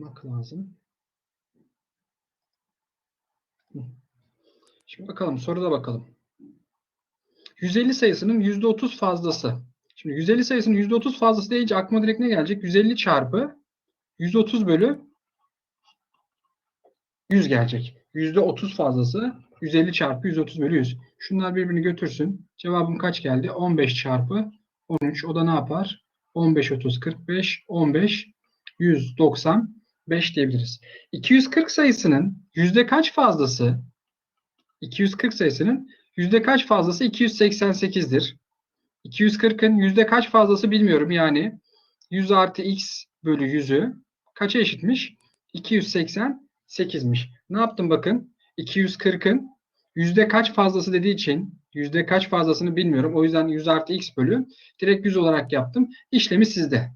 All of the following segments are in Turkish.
Bakmak lazım. Şimdi bakalım soruda bakalım. 150 sayısının %30 fazlası. Şimdi 150 sayısının %30 fazlası deyince aklıma direkt ne gelecek? 150 çarpı 130 bölü 100 gelecek. %30 fazlası 150 çarpı 130 bölü 100. Şunlar birbirini götürsün. Cevabım kaç geldi? 15 çarpı 13. O da ne yapar? 15, 30, 45, 15, 195 diyebiliriz. 240 sayısının yüzde kaç fazlası? 240 sayısının yüzde kaç fazlası 288'dir. 240'ın yüzde kaç fazlası bilmiyorum. Yani 100 artı x bölü 100'ü kaça eşitmiş? 288'miş. Ne yaptım bakın? 240'ın yüzde kaç fazlası dediği için yüzde kaç fazlasını bilmiyorum. O yüzden 100 artı x bölü direkt 100 olarak yaptım. İşlemi sizde.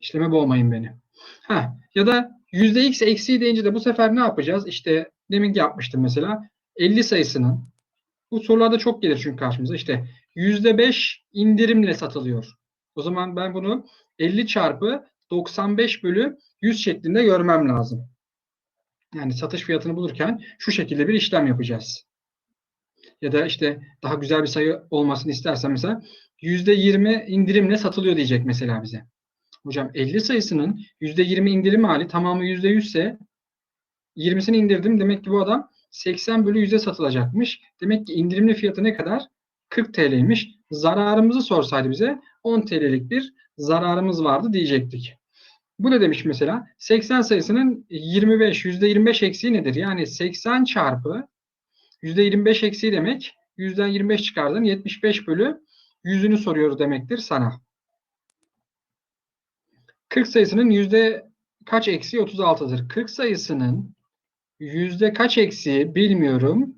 İşleme boğmayın beni. Ha, ya da yüzde x eksiği deyince de bu sefer ne yapacağız? İşte demin yapmıştım mesela. 50 sayısının bu sorularda çok gelir çünkü karşımıza. İşte yüzde 5 indirimle satılıyor. O zaman ben bunu 50 çarpı 95 bölü 100 şeklinde görmem lazım. Yani satış fiyatını bulurken şu şekilde bir işlem yapacağız. Ya da işte daha güzel bir sayı olmasını istersen mesela %20 indirimle satılıyor diyecek mesela bize. Hocam 50 sayısının %20 indirim hali tamamı %100 ise 20'sini indirdim. Demek ki bu adam 80 bölü 100'e satılacakmış. Demek ki indirimli fiyatı ne kadar? 40 TL'ymiş. Zararımızı sorsaydı bize 10 TL'lik bir zararımız vardı diyecektik. Bu ne demiş mesela? 80 sayısının 25, %25 eksiği nedir? Yani 80 çarpı %25 eksiği demek. Yüzden 25 çıkardın. 75 bölü yüzünü soruyor demektir sana. 40 sayısının yüzde kaç eksiği 36'dır. 40 sayısının yüzde kaç eksiği bilmiyorum.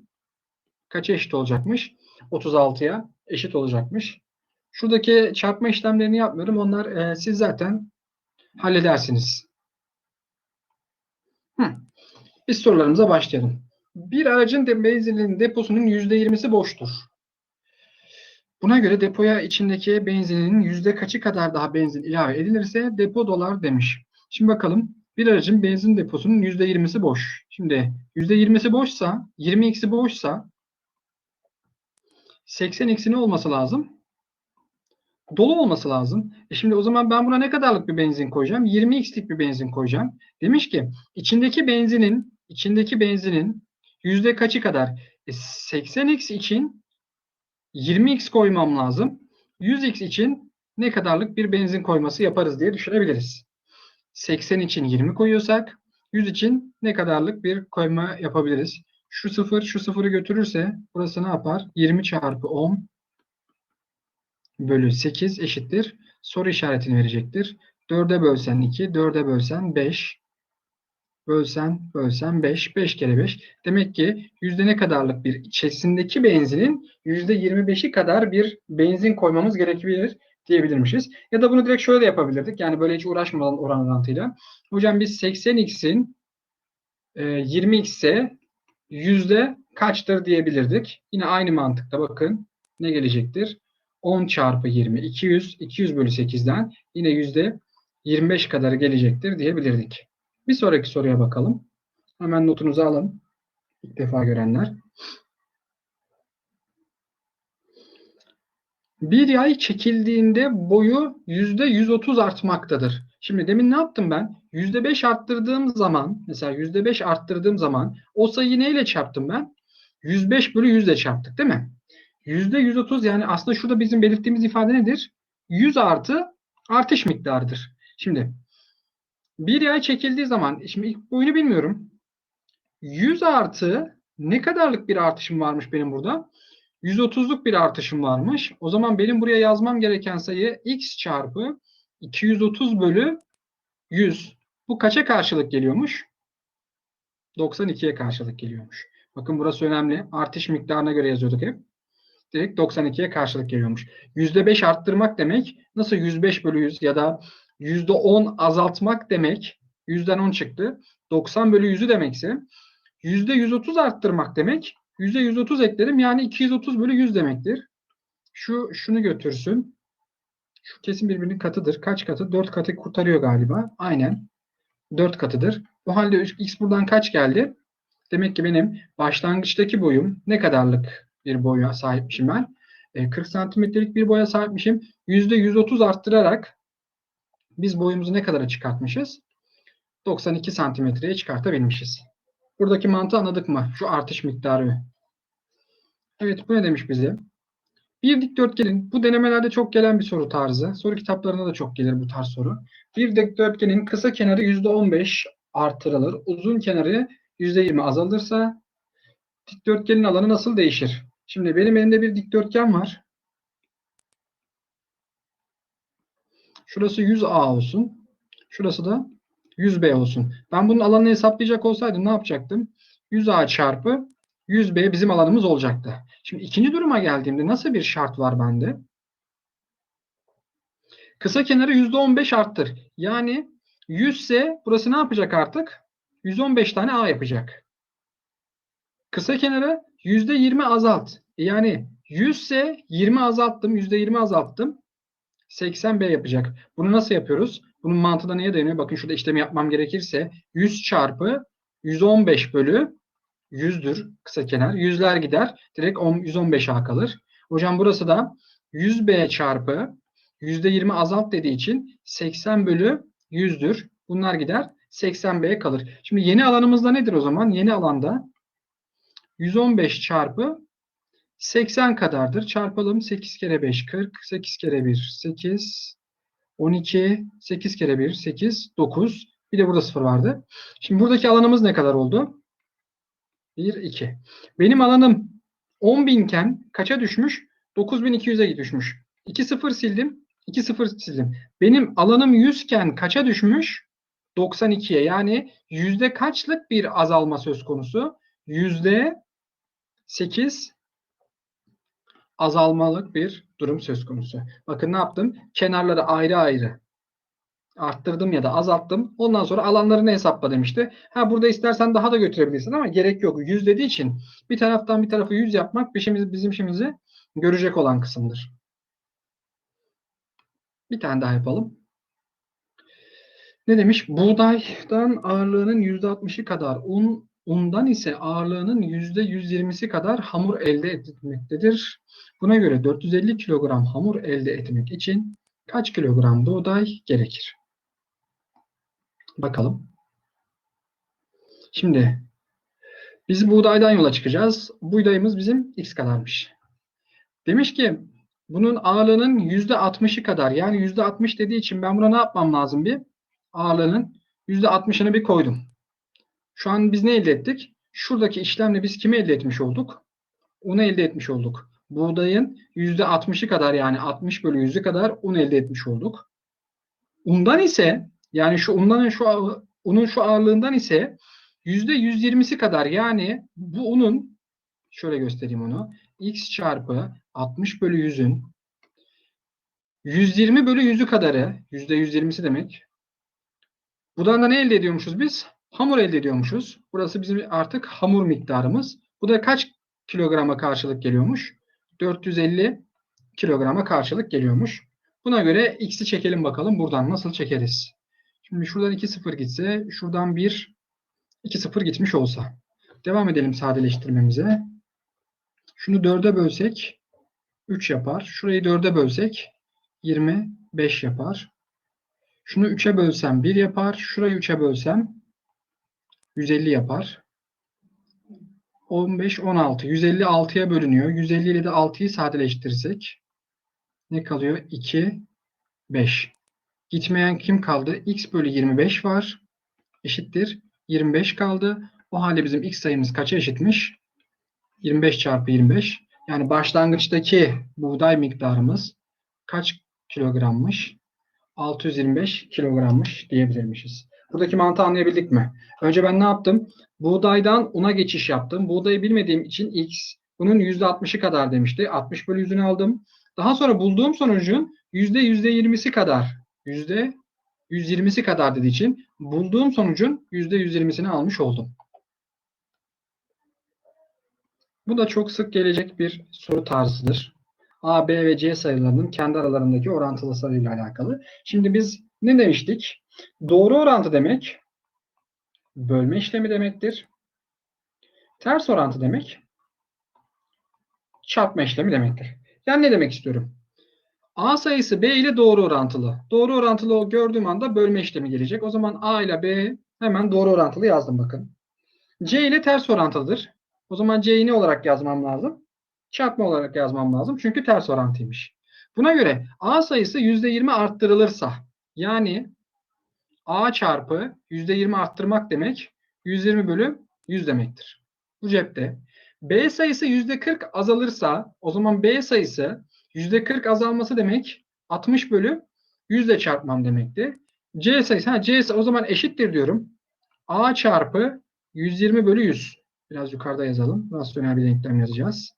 Kaç eşit olacakmış? 36'ya eşit olacakmış. Şuradaki çarpma işlemlerini yapmıyorum. Onlar e, siz zaten halledersiniz. Hı. Biz sorularımıza başlayalım. Bir aracın de benzininin deposunun %20'si boştur. Buna göre depoya içindeki benzinin yüzde kaçı kadar daha benzin ilave edilirse depo dolar demiş. Şimdi bakalım bir aracın benzin deposunun yüzde yirmisi boş. Şimdi yüzde yirmisi boşsa 20x'i boşsa 80x'i ne olması lazım? Dolu olması lazım. E şimdi o zaman ben buna ne kadarlık bir benzin koyacağım? 20x'lik bir benzin koyacağım. Demiş ki içindeki benzinin içindeki benzinin yüzde kaçı kadar? E 80x için 20x koymam lazım. 100x için ne kadarlık bir benzin koyması yaparız diye düşünebiliriz. 80 için 20 koyuyorsak 100 için ne kadarlık bir koyma yapabiliriz? Şu sıfır şu sıfırı götürürse burası ne yapar? 20 çarpı 10 bölü 8 eşittir. Soru işaretini verecektir. 4'e bölsen 2, 4'e bölsen 5, bölsen bölsen 5, 5 kere 5. Demek ki yüzde ne kadarlık bir içerisindeki benzinin yüzde 25'i kadar bir benzin koymamız gerekebilir diyebilirmişiz. Ya da bunu direkt şöyle de yapabilirdik. Yani böyle hiç uğraşmadan oran orantıyla. Hocam biz 80x'in e, 20x'e yüzde kaçtır diyebilirdik. Yine aynı mantıkta bakın ne gelecektir? 10 çarpı 20 200 200 bölü 8'den yine yüzde 25 kadar gelecektir diyebilirdik. Bir sonraki soruya bakalım. Hemen notunuzu alın. İlk defa görenler. Bir yay çekildiğinde boyu yüzde 130 artmaktadır. Şimdi demin ne yaptım ben? Yüzde 5 arttırdığım zaman, mesela yüzde 5 arttırdığım zaman o sayıyı neyle çarptım ben? 105 bölü 100 ile çarptık değil mi? Yüzde 130 yani aslında şurada bizim belirttiğimiz ifade nedir? 100 artı artış miktarıdır. Şimdi bir yay çekildiği zaman, şimdi ilk boyunu bilmiyorum. 100 artı ne kadarlık bir artışım varmış benim burada? 130'luk bir artışım varmış. O zaman benim buraya yazmam gereken sayı x çarpı 230 bölü 100. Bu kaça karşılık geliyormuş? 92'ye karşılık geliyormuş. Bakın burası önemli. Artış miktarına göre yazıyorduk hep. Direkt 92'ye karşılık geliyormuş. %5 arttırmak demek nasıl 105 bölü 100 ya da %10 azaltmak demek yüzden 10 çıktı. 90 bölü 100'ü demekse %130 arttırmak demek %130 eklerim yani 230 bölü 100 demektir. Şu şunu götürsün. Şu kesin birbirinin katıdır. Kaç katı? 4 katı kurtarıyor galiba. Aynen. 4 katıdır. O halde x buradan kaç geldi? Demek ki benim başlangıçtaki boyum ne kadarlık bir boya sahipmişim ben? E, 40 santimetrelik bir boya sahipmişim. %130 arttırarak biz boyumuzu ne kadara çıkartmışız? 92 santimetreye çıkartabilmişiz. Buradaki mantığı anladık mı? Şu artış miktarı. Evet bu ne demiş bize? Bir dikdörtgenin, bu denemelerde çok gelen bir soru tarzı. Soru kitaplarında da çok gelir bu tarz soru. Bir dikdörtgenin kısa kenarı %15 artırılır. Uzun kenarı %20 azalırsa dikdörtgenin alanı nasıl değişir? Şimdi benim elimde bir dikdörtgen var. Şurası 100A olsun. Şurası da 100B olsun. Ben bunun alanını hesaplayacak olsaydım ne yapacaktım? 100A çarpı 100B bizim alanımız olacaktı. Şimdi ikinci duruma geldiğimde nasıl bir şart var bende? Kısa kenarı %15 arttır. Yani 100 ise burası ne yapacak artık? 115 tane A yapacak. Kısa kenarı %20 azalt. Yani 100 ise 20 azalttım. %20 azalttım. 80B yapacak. Bunu nasıl yapıyoruz? Bunun mantığı da neye dayanıyor? Bakın şurada işlemi yapmam gerekirse 100 çarpı 115 bölü 100'dür kısa kenar. Yüzler gider. Direkt 115A kalır. Hocam burası da 100B çarpı %20 azalt dediği için 80 bölü 100'dür. Bunlar gider. 80B kalır. Şimdi yeni alanımızda nedir o zaman? Yeni alanda 115 çarpı 80 kadardır. Çarpalım. 8 kere 5 40. 8 kere 1 8. 12. 8 kere 1 8. 9. Bir de burada 0 vardı. Şimdi buradaki alanımız ne kadar oldu? 1, 2. Benim alanım 10.000 iken kaça düşmüş? 9.200'e düşmüş. 2 0 sildim. 2 0 sildim. Benim alanım 100 iken kaça düşmüş? 92'ye. Yani yüzde kaçlık bir azalma söz konusu? Yüzde 8 azalmalık bir durum söz konusu. Bakın ne yaptım? Kenarları ayrı ayrı arttırdım ya da azalttım. Ondan sonra alanlarını hesapla demişti. Ha burada istersen daha da götürebilirsin ama gerek yok. 100 dediği için bir taraftan bir tarafı 100 yapmak bizim, bizim işimizi görecek olan kısımdır. Bir tane daha yapalım. Ne demiş? Buğdaydan ağırlığının %60'ı kadar, un undan ise ağırlığının %120'si kadar hamur elde edilmektedir. Buna göre 450 kilogram hamur elde etmek için kaç kilogram buğday gerekir? Bakalım. Şimdi biz buğdaydan yola çıkacağız. Buğdayımız bizim x kadarmış. Demiş ki bunun ağırlığının %60'ı kadar yani %60 dediği için ben buna ne yapmam lazım bir? Ağırlığının %60'ını bir koydum. Şu an biz ne elde ettik? Şuradaki işlemle biz kimi elde etmiş olduk? Unu elde etmiş olduk. Buğdayın %60'ı kadar yani 60 bölü 100'ü kadar un elde etmiş olduk. Undan ise yani şu undan şu unun şu ağırlığından ise %120'si kadar yani bu unun şöyle göstereyim onu. X çarpı 60 bölü 100'ün 120 bölü 100'ü kadarı %120'si demek. Buradan da ne elde ediyormuşuz biz? Hamur elde ediyormuşuz. Burası bizim artık hamur miktarımız. Bu da kaç kilograma karşılık geliyormuş? 450 kilograma karşılık geliyormuş. Buna göre x'i çekelim bakalım buradan nasıl çekeriz. Şimdi şuradan 2 0 gitse, şuradan 1 2 0 gitmiş olsa. Devam edelim sadeleştirmemize. Şunu 4'e bölsek 3 yapar. Şurayı 4'e bölsek 25 yapar. Şunu 3'e bölsem 1 yapar. Şurayı 3'e bölsem 150 yapar. 15, 16. 150 6'ya bölünüyor. 150 ile de 6'yı sadeleştirirsek ne kalıyor? 2, 5. Gitmeyen kim kaldı? x bölü 25 var. Eşittir. 25 kaldı. O halde bizim x sayımız kaça eşitmiş? 25 çarpı 25. Yani başlangıçtaki buğday miktarımız kaç kilogrammış? 625 kilogrammış diyebilirmişiz. Buradaki mantığı anlayabildik mi? Önce ben ne yaptım? Buğdaydan una geçiş yaptım. Buğdayı bilmediğim için x bunun %60'ı kadar demişti. 60 bölü 100'ünü aldım. Daha sonra bulduğum sonucun %%20'si kadar yüzde 120'si kadar dediği için bulduğum sonucun %120'sini almış oldum. Bu da çok sık gelecek bir soru tarzıdır. A, B ve C sayılarının kendi aralarındaki orantılısıyla alakalı. Şimdi biz ne demiştik? Doğru orantı demek bölme işlemi demektir. Ters orantı demek çarpma işlemi demektir. Yani ne demek istiyorum? A sayısı B ile doğru orantılı. Doğru orantılı gördüğüm anda bölme işlemi gelecek. O zaman A ile B hemen doğru orantılı yazdım bakın. C ile ters orantılıdır. O zaman C'yi ne olarak yazmam lazım? Çarpma olarak yazmam lazım. Çünkü ters orantıymış. Buna göre A sayısı %20 arttırılırsa yani A çarpı %20 arttırmak demek 120 bölü 100 demektir. Bu cepte. B sayısı %40 azalırsa o zaman B sayısı %40 azalması demek 60 bölü 100 ile çarpmam demekti. C sayısı ha, C o zaman eşittir diyorum. A çarpı 120 bölü 100. Biraz yukarıda yazalım. Rasyonel bir denklem yazacağız.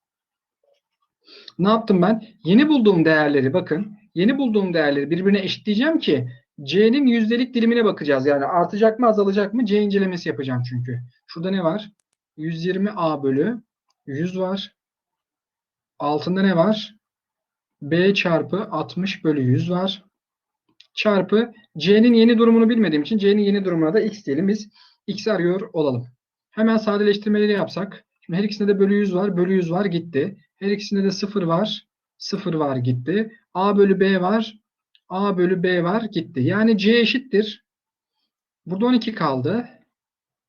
Ne yaptım ben? Yeni bulduğum değerleri bakın. Yeni bulduğum değerleri birbirine eşitleyeceğim ki C'nin yüzdelik dilimine bakacağız. Yani artacak mı azalacak mı C incelemesi yapacağım çünkü. Şurada ne var? 120A bölü 100 var. Altında ne var? B çarpı 60 bölü 100 var. Çarpı C'nin yeni durumunu bilmediğim için C'nin yeni durumuna da X diyelim. Biz X arıyor olalım. Hemen sadeleştirmeleri yapsak. Şimdi her ikisinde de bölü 100 var. Bölü 100 var gitti. Her ikisinde de 0 var. 0 var gitti. A bölü B var. A bölü B var gitti. Yani C eşittir. Burada 12 kaldı.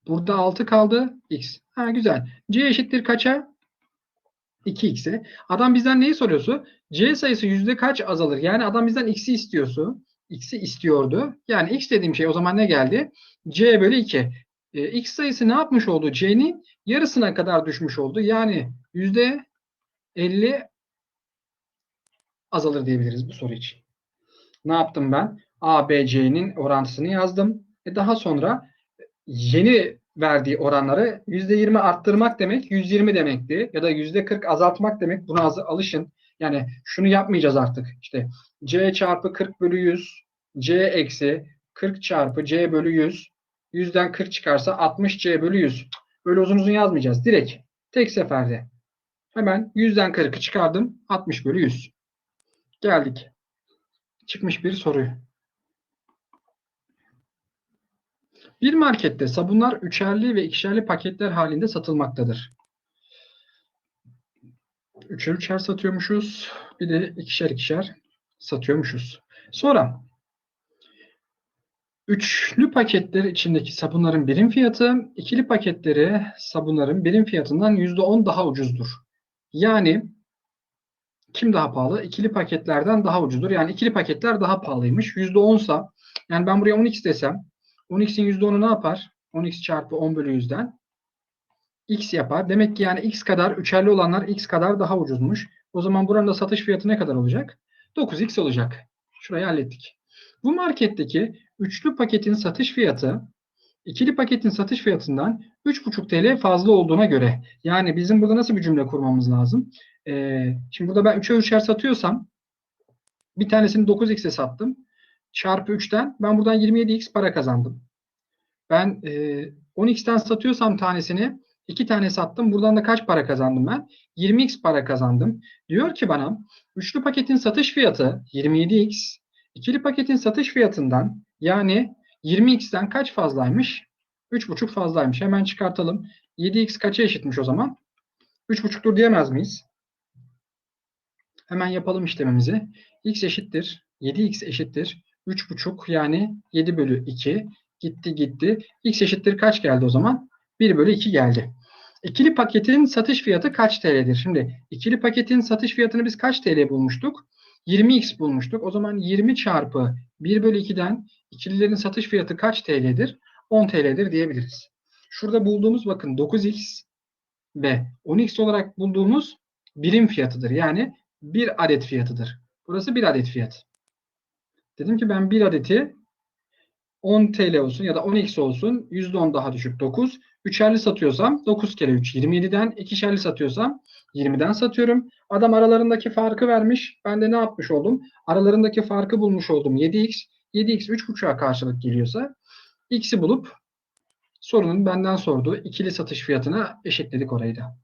Burada 6 kaldı. X. Ha güzel. C eşittir kaça? 2x'e. Adam bizden neyi soruyorsa? C sayısı yüzde kaç azalır? Yani adam bizden x'i istiyorsu. X'i istiyordu. Yani x dediğim şey o zaman ne geldi? C bölü 2. E, x sayısı ne yapmış oldu? C'nin yarısına kadar düşmüş oldu. Yani yüzde 50 azalır diyebiliriz bu soru için. Ne yaptım ben? A, B, C'nin orantısını yazdım. E daha sonra yeni verdiği oranları %20 arttırmak demek 120 demekti. Ya da %40 azaltmak demek. Buna alışın. Yani şunu yapmayacağız artık. İşte C çarpı 40 bölü 100 C eksi 40 çarpı C bölü 100 100'den 40 çıkarsa 60 C bölü 100. Böyle uzun uzun yazmayacağız. Direkt tek seferde. Hemen 100'den 40'ı çıkardım. 60 bölü 100. Geldik. Çıkmış bir soruyu. Bir markette sabunlar üçerli ve ikişerli paketler halinde satılmaktadır. Üçer üçer satıyormuşuz. Bir de ikişer ikişer satıyormuşuz. Sonra üçlü paketler içindeki sabunların birim fiyatı ikili paketleri sabunların birim fiyatından %10 daha ucuzdur. Yani kim daha pahalı? İkili paketlerden daha ucuzdur. Yani ikili paketler daha pahalıymış. %10 sa yani ben buraya 10x desem 10x'in %10'u ne yapar? 10x çarpı 10 bölü 100'den x yapar. Demek ki yani x kadar üçerli olanlar x kadar daha ucuzmuş. O zaman buranın da satış fiyatı ne kadar olacak? 9x olacak. Şurayı hallettik. Bu marketteki üçlü paketin satış fiyatı ikili paketin satış fiyatından 3,5 TL fazla olduğuna göre yani bizim burada nasıl bir cümle kurmamız lazım? Ee, şimdi burada ben 3'e 3'er satıyorsam bir tanesini 9x'e sattım. Çarpı 3'ten ben buradan 27x para kazandım. Ben e, 10x'ten satıyorsam tanesini 2 tane sattım. Buradan da kaç para kazandım ben? 20x para kazandım. Diyor ki bana üçlü paketin satış fiyatı 27x. ikili paketin satış fiyatından yani 20x'ten kaç fazlaymış? 3,5 fazlaymış. Hemen çıkartalım. 7x kaça eşitmiş o zaman? 3,5'tur diyemez miyiz? Hemen yapalım işlemimizi. x eşittir. 7x eşittir. 3,5 yani 7 bölü 2. Gitti gitti. x eşittir kaç geldi o zaman? 1 bölü 2 geldi. İkili paketin satış fiyatı kaç TL'dir? Şimdi ikili paketin satış fiyatını biz kaç TL bulmuştuk? 20x bulmuştuk. O zaman 20 çarpı 1 bölü 2'den ikililerin satış fiyatı kaç TL'dir? 10 TL'dir diyebiliriz. Şurada bulduğumuz bakın 9x ve 10x olarak bulduğumuz birim fiyatıdır. Yani bir adet fiyatıdır. Burası bir adet fiyat. Dedim ki ben bir adeti 10 TL olsun ya da 10x olsun %10 daha düşük 9. Üçerli satıyorsam 9 kere 3 27'den ikişerli satıyorsam 20'den satıyorum. Adam aralarındaki farkı vermiş. Ben de ne yapmış oldum? Aralarındaki farkı bulmuş oldum. 7x. 7x 3.5'a karşılık geliyorsa x'i bulup sorunun benden sorduğu ikili satış fiyatına eşitledik orayı da.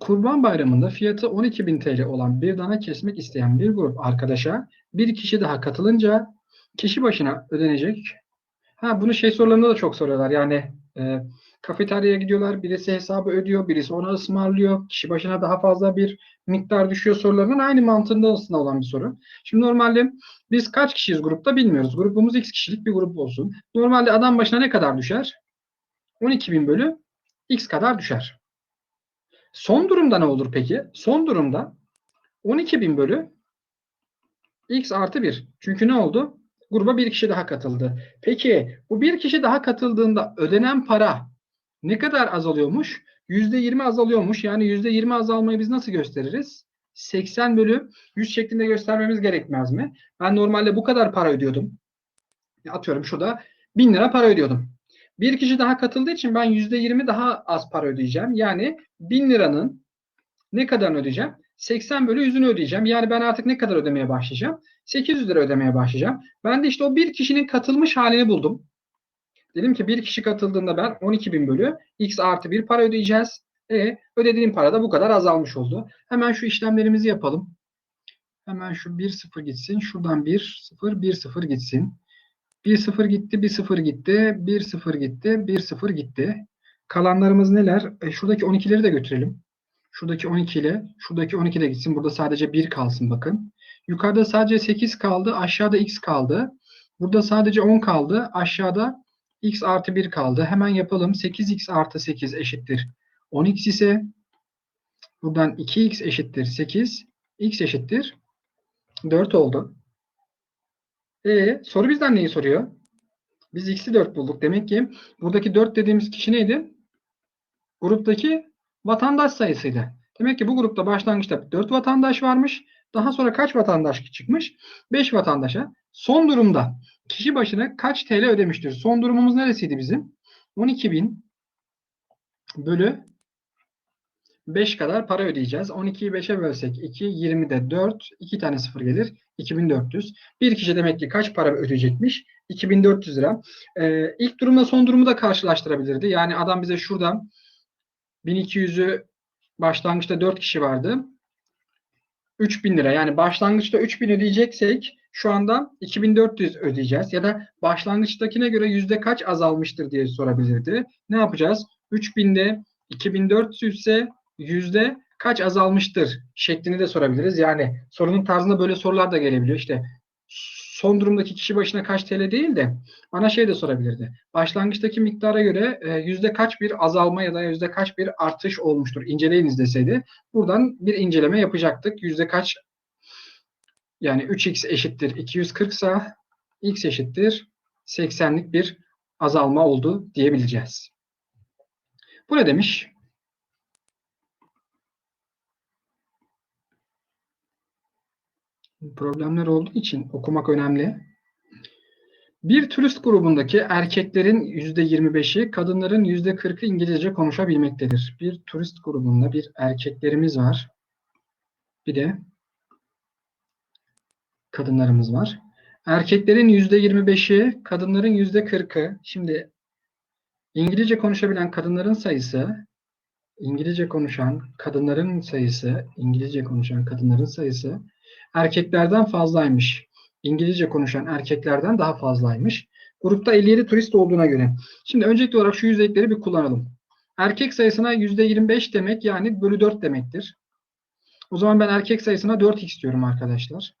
Kurban Bayramı'nda fiyatı 12.000 TL olan bir dana kesmek isteyen bir grup arkadaşa bir kişi daha katılınca kişi başına ödenecek. Ha bunu şey sorularında da çok soruyorlar. Yani e, kafeteryaya gidiyorlar. Birisi hesabı ödüyor. Birisi ona ısmarlıyor. Kişi başına daha fazla bir miktar düşüyor sorularının aynı mantığında aslında olan bir soru. Şimdi normalde biz kaç kişiyiz grupta bilmiyoruz. Grubumuz x kişilik bir grup olsun. Normalde adam başına ne kadar düşer? 12.000 bölü x kadar düşer. Son durumda ne olur peki? Son durumda 12.000 bölü x artı 1. Çünkü ne oldu? Gruba bir kişi daha katıldı. Peki bu bir kişi daha katıldığında ödenen para ne kadar azalıyormuş? %20 azalıyormuş. Yani %20 azalmayı biz nasıl gösteririz? 80 bölü 100 şeklinde göstermemiz gerekmez mi? Ben normalde bu kadar para ödüyordum. Atıyorum şurada 1000 lira para ödüyordum. Bir kişi daha katıldığı için ben %20 daha az para ödeyeceğim. Yani 1000 liranın ne kadarını ödeyeceğim? 80 bölü 100'ünü ödeyeceğim. Yani ben artık ne kadar ödemeye başlayacağım? 800 lira ödemeye başlayacağım. Ben de işte o bir kişinin katılmış halini buldum. Dedim ki bir kişi katıldığında ben 12.000 bölü x artı 1 para ödeyeceğiz. E ödediğim para da bu kadar azalmış oldu. Hemen şu işlemlerimizi yapalım. Hemen şu 1 0 gitsin. Şuradan 1 0 1 0 gitsin. 1 0 gitti, 1 0 gitti, 1 0 gitti, 1 0 gitti. Kalanlarımız neler? E, şuradaki 12'leri de götürelim. Şuradaki 12 ile şuradaki 12 de gitsin. Burada sadece 1 kalsın bakın. Yukarıda sadece 8 kaldı. Aşağıda x kaldı. Burada sadece 10 kaldı. Aşağıda x artı 1 kaldı. Hemen yapalım. 8x artı 8 eşittir. 10x ise buradan 2x eşittir 8. x eşittir 4 oldu. E soru bizden neyi soruyor? Biz x'i 4 bulduk. Demek ki buradaki 4 dediğimiz kişi neydi? Gruptaki vatandaş sayısıydı. Demek ki bu grupta başlangıçta 4 vatandaş varmış. Daha sonra kaç vatandaş çıkmış? 5 vatandaşa. Son durumda kişi başına kaç TL ödemiştir? Son durumumuz neresiydi bizim? 12.000 bölü 5 kadar para ödeyeceğiz. 12'yi 5'e bölsek 2, 20'de 4, 2 tane sıfır gelir. 2400. Bir kişi demek ki kaç para ödeyecekmiş? 2400 lira. Ee, ilk durumla son durumu da karşılaştırabilirdi. Yani adam bize şuradan 1200'ü başlangıçta 4 kişi vardı. 3000 lira. Yani başlangıçta 3000 ödeyeceksek şu anda 2400 ödeyeceğiz. Ya da başlangıçtakine göre yüzde kaç azalmıştır diye sorabilirdi. Ne yapacağız? 3000'de 2400 ise yüzde kaç azalmıştır şeklini de sorabiliriz. Yani sorunun tarzında böyle sorular da gelebiliyor. İşte son durumdaki kişi başına kaç TL değil de bana şey de sorabilirdi. Başlangıçtaki miktara göre e, yüzde kaç bir azalma ya da yüzde kaç bir artış olmuştur. İnceleyiniz deseydi. Buradan bir inceleme yapacaktık. Yüzde kaç yani 3x eşittir 240 ise x eşittir 80'lik bir azalma oldu diyebileceğiz. Bu ne demiş? Problemler olduğu için okumak önemli. Bir turist grubundaki erkeklerin %25'i, kadınların %40'ı İngilizce konuşabilmektedir. Bir turist grubunda bir erkeklerimiz var. Bir de kadınlarımız var. Erkeklerin %25'i, kadınların %40'ı. Şimdi İngilizce konuşabilen kadınların sayısı, İngilizce konuşan kadınların sayısı, İngilizce konuşan kadınların sayısı erkeklerden fazlaymış. İngilizce konuşan erkeklerden daha fazlaymış. Grupta 57 turist olduğuna göre. Şimdi öncelikli olarak şu yüzdelikleri bir kullanalım. Erkek sayısına %25 demek yani bölü 4 demektir. O zaman ben erkek sayısına 4x diyorum arkadaşlar.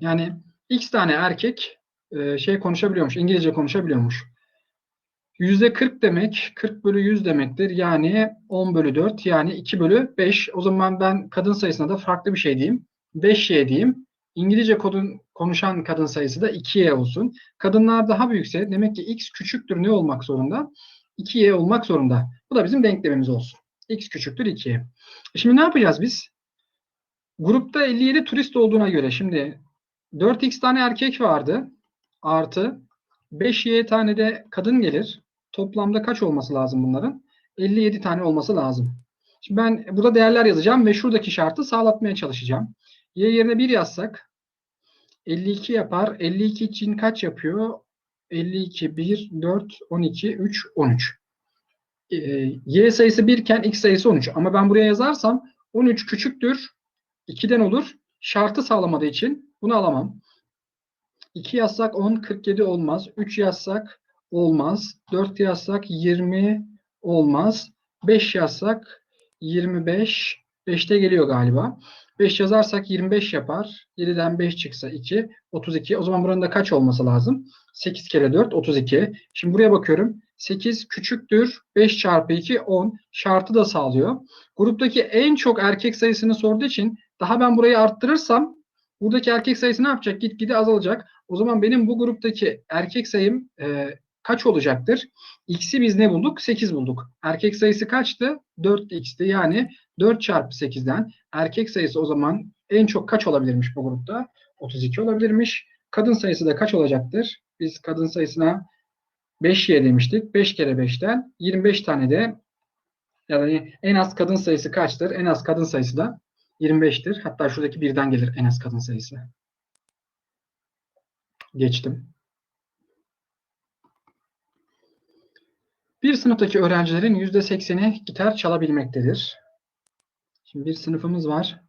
Yani x tane erkek e, şey konuşabiliyormuş, İngilizce konuşabiliyormuş. %40 demek 40 bölü 100 demektir. Yani 10 bölü 4 yani 2 bölü 5. O zaman ben kadın sayısına da farklı bir şey diyeyim. 5y diyeyim. İngilizce kodun, konuşan kadın sayısı da 2y olsun. Kadınlar daha büyükse demek ki x küçüktür ne olmak zorunda? 2y olmak zorunda. Bu da bizim denklemimiz olsun. x küçüktür 2y. Şimdi ne yapacağız biz? Grupta 57 turist olduğuna göre şimdi 4x tane erkek vardı. Artı 5y tane de kadın gelir. Toplamda kaç olması lazım bunların? 57 tane olması lazım. Şimdi ben burada değerler yazacağım ve şuradaki şartı sağlatmaya çalışacağım. Y yerine 1 yazsak 52 yapar. 52 için kaç yapıyor? 52, 1, 4, 12, 3, 13. Ee, y sayısı 1 iken x sayısı 13. Ama ben buraya yazarsam 13 küçüktür. 2'den olur. Şartı sağlamadığı için bunu alamam. 2 yazsak 10, 47 olmaz. 3 yazsak olmaz. 4 yazsak 20 olmaz. 5 yazsak 25. 5'te geliyor galiba. 5 yazarsak 25 yapar. 7'den 5 çıksa 2. 32. O zaman buranın da kaç olması lazım? 8 kere 4 32. Şimdi buraya bakıyorum. 8 küçüktür. 5 çarpı 2 10. Şartı da sağlıyor. Gruptaki en çok erkek sayısını sorduğu için daha ben burayı arttırırsam buradaki erkek sayısı ne yapacak? Gitgide azalacak. O zaman benim bu gruptaki erkek sayım e, kaç olacaktır? X'i biz ne bulduk? 8 bulduk. Erkek sayısı kaçtı? 4x'ti. Yani 4 çarpı 8'den erkek sayısı o zaman en çok kaç olabilirmiş bu grupta? 32 olabilirmiş. Kadın sayısı da kaç olacaktır? Biz kadın sayısına 5y demiştik. 5 kere 5'ten 25 tane de yani en az kadın sayısı kaçtır? En az kadın sayısı da 25'tir. Hatta şuradaki birden gelir en az kadın sayısı. Geçtim. Bir sınıftaki öğrencilerin %80'i gitar çalabilmektedir. Şimdi bir sınıfımız var.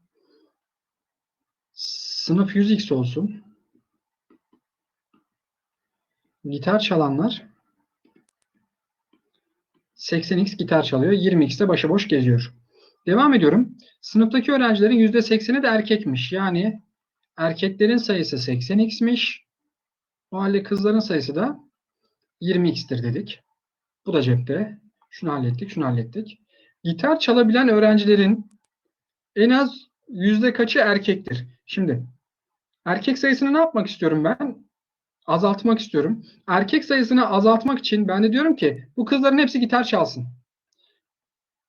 Sınıf 100x olsun. Gitar çalanlar 80x gitar çalıyor. 20x de başıboş geziyor. Devam ediyorum. Sınıftaki öğrencilerin %80'i de erkekmiş. Yani erkeklerin sayısı 80x'miş. O halde kızların sayısı da 20x'tir dedik. Bu da cepte. Şunu hallettik, şunu hallettik. Gitar çalabilen öğrencilerin en az yüzde kaçı erkektir? Şimdi erkek sayısını ne yapmak istiyorum ben? Azaltmak istiyorum. Erkek sayısını azaltmak için ben de diyorum ki bu kızların hepsi gitar çalsın.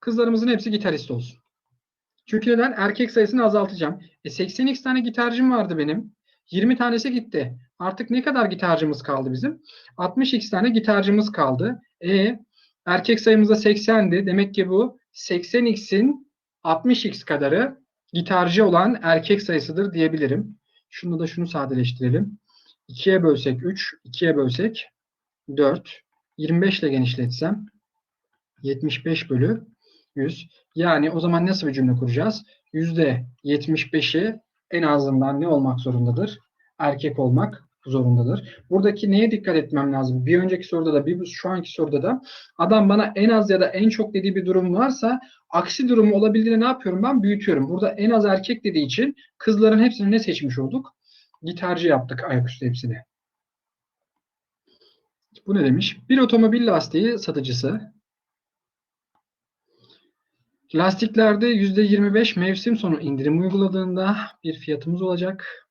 Kızlarımızın hepsi gitarist olsun. Çünkü neden? Erkek sayısını azaltacağım. E 80x tane gitarcım vardı benim. 20 tanesi gitti. Artık ne kadar gitarcımız kaldı bizim? 60x tane gitarcımız kaldı. E erkek sayımız da 80'di. Demek ki bu 80x'in 60x kadarı gitarcı olan erkek sayısıdır diyebilirim. Şunu da şunu sadeleştirelim. 2'ye bölsek 3, 2'ye bölsek 4. 25 ile genişletsem 75 bölü 100. Yani o zaman nasıl bir cümle kuracağız? %75'i en azından ne olmak zorundadır? Erkek olmak zorundadır. Buradaki neye dikkat etmem lazım? Bir önceki soruda da bir şu anki soruda da adam bana en az ya da en çok dediği bir durum varsa aksi durumu olabildiğini ne yapıyorum ben? Büyütüyorum. Burada en az erkek dediği için kızların hepsini ne seçmiş olduk? Gitarcı yaptık ayaküstü hepsini. Bu ne demiş? Bir otomobil lastiği satıcısı Lastiklerde %25 mevsim sonu indirim uyguladığında bir fiyatımız olacak.